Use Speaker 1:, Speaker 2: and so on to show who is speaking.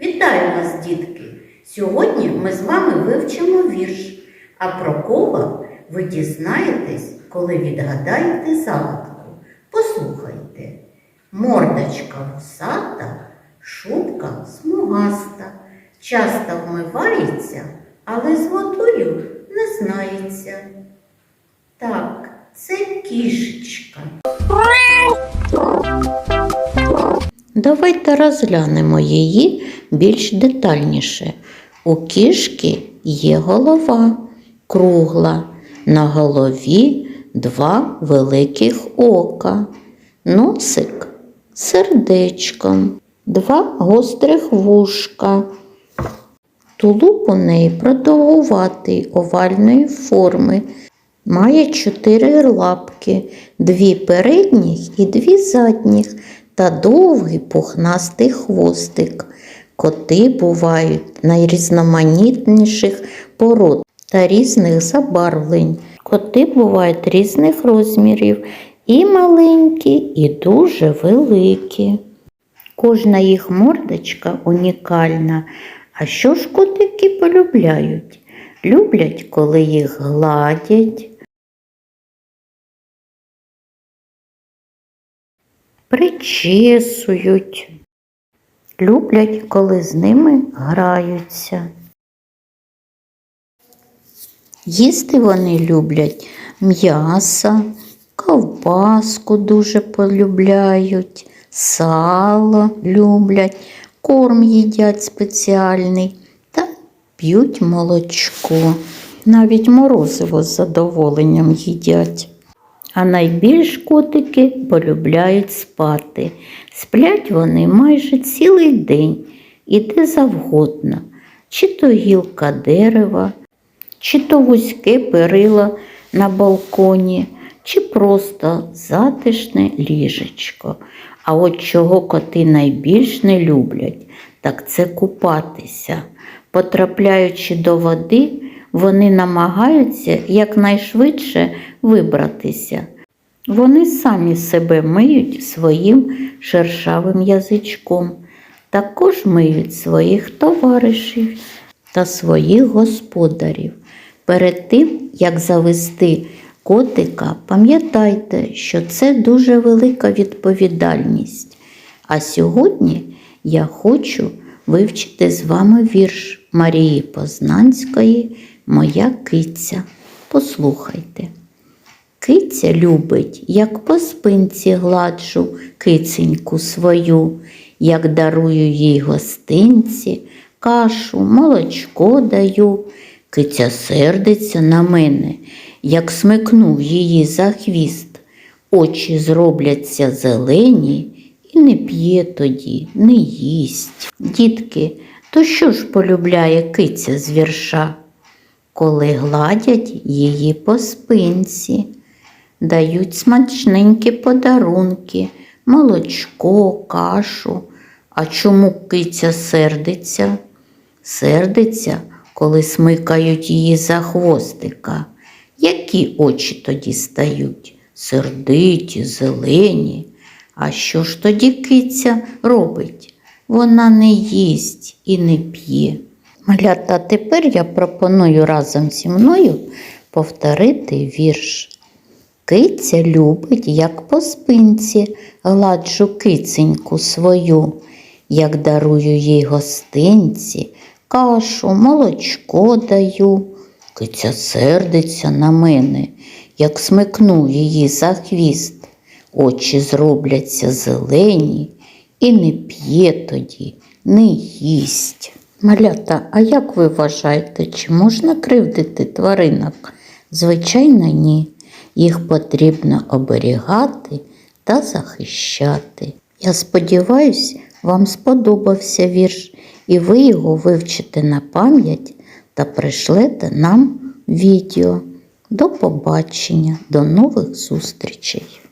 Speaker 1: Вітаю вас, дітки! Сьогодні ми з вами вивчимо вірш. А про кого ви дізнаєтесь, коли відгадаєте загадку. Послухайте. Мордочка вусата, шубка смугаста, часто вмивається, але з водою не знається. Так, це кішечка. Давайте розглянемо її більш детальніше. У кішки є голова кругла, на голові два великих ока, носик сердечком, два гострих вушка. Тулуб у неї продовгуватий овальної форми. Має чотири лапки, дві передніх і дві задніх, та довгий пухнастий хвостик. Коти бувають найрізноманітніших пород та різних забарвлень. Коти бувають різних розмірів, і маленькі, і дуже великі. Кожна їх мордочка унікальна. А що ж котики полюбляють? Люблять, коли їх гладять, причесують, люблять, коли з ними граються. Їсти вони люблять м'ясо, ковбаску дуже полюбляють, сало люблять, корм їдять спеціальний та п'ють молочко. Навіть морозиво з задоволенням їдять. А найбільш котики полюбляють спати. Сплять вони майже цілий день і де завгодно, чи то гілка дерева, чи то вузьке перило на балконі, чи просто затишне ліжечко. А от чого коти найбільш не люблять, так це купатися. Потрапляючи до води, вони намагаються якнайшвидше вибратися. Вони самі себе миють своїм шершавим язичком, також миють своїх товаришів та своїх господарів. Перед тим, як завести котика, пам'ятайте, що це дуже велика відповідальність. А сьогодні я хочу вивчити з вами вірш Марії Познанської Моя киця. Послухайте. Киця любить, як по спинці гладжу киценьку свою, як дарую їй гостинці, кашу, молочко даю. Киця сердиться на мене, як смикнув її за хвіст. Очі зробляться зелені і не п'є тоді, не їсть. Дітки, то що ж полюбляє киця з вірша? Коли гладять її по спинці, дають смачненькі подарунки, молочко, кашу. А чому киця сердиться? Сердиться, коли смикають її за хвостика. Які очі тоді стають? Сердиті, зелені. А що ж тоді киця робить? Вона не їсть і не п'є. Малята, тепер я пропоную разом зі мною повторити вірш. Киця любить, як по спинці, гладжу киценьку свою, як дарую їй гостинці, кашу, молочко даю. Киця сердиться на мене, як смикну її за хвіст. Очі зробляться зелені і не п'є тоді, не їсть. Малята, а як ви вважаєте, чи можна кривдити тваринок? Звичайно, ні. Їх потрібно оберігати та захищати. Я сподіваюся, вам сподобався вірш, і ви його вивчите на пам'ять та пришлете нам відео. До побачення, до нових зустрічей!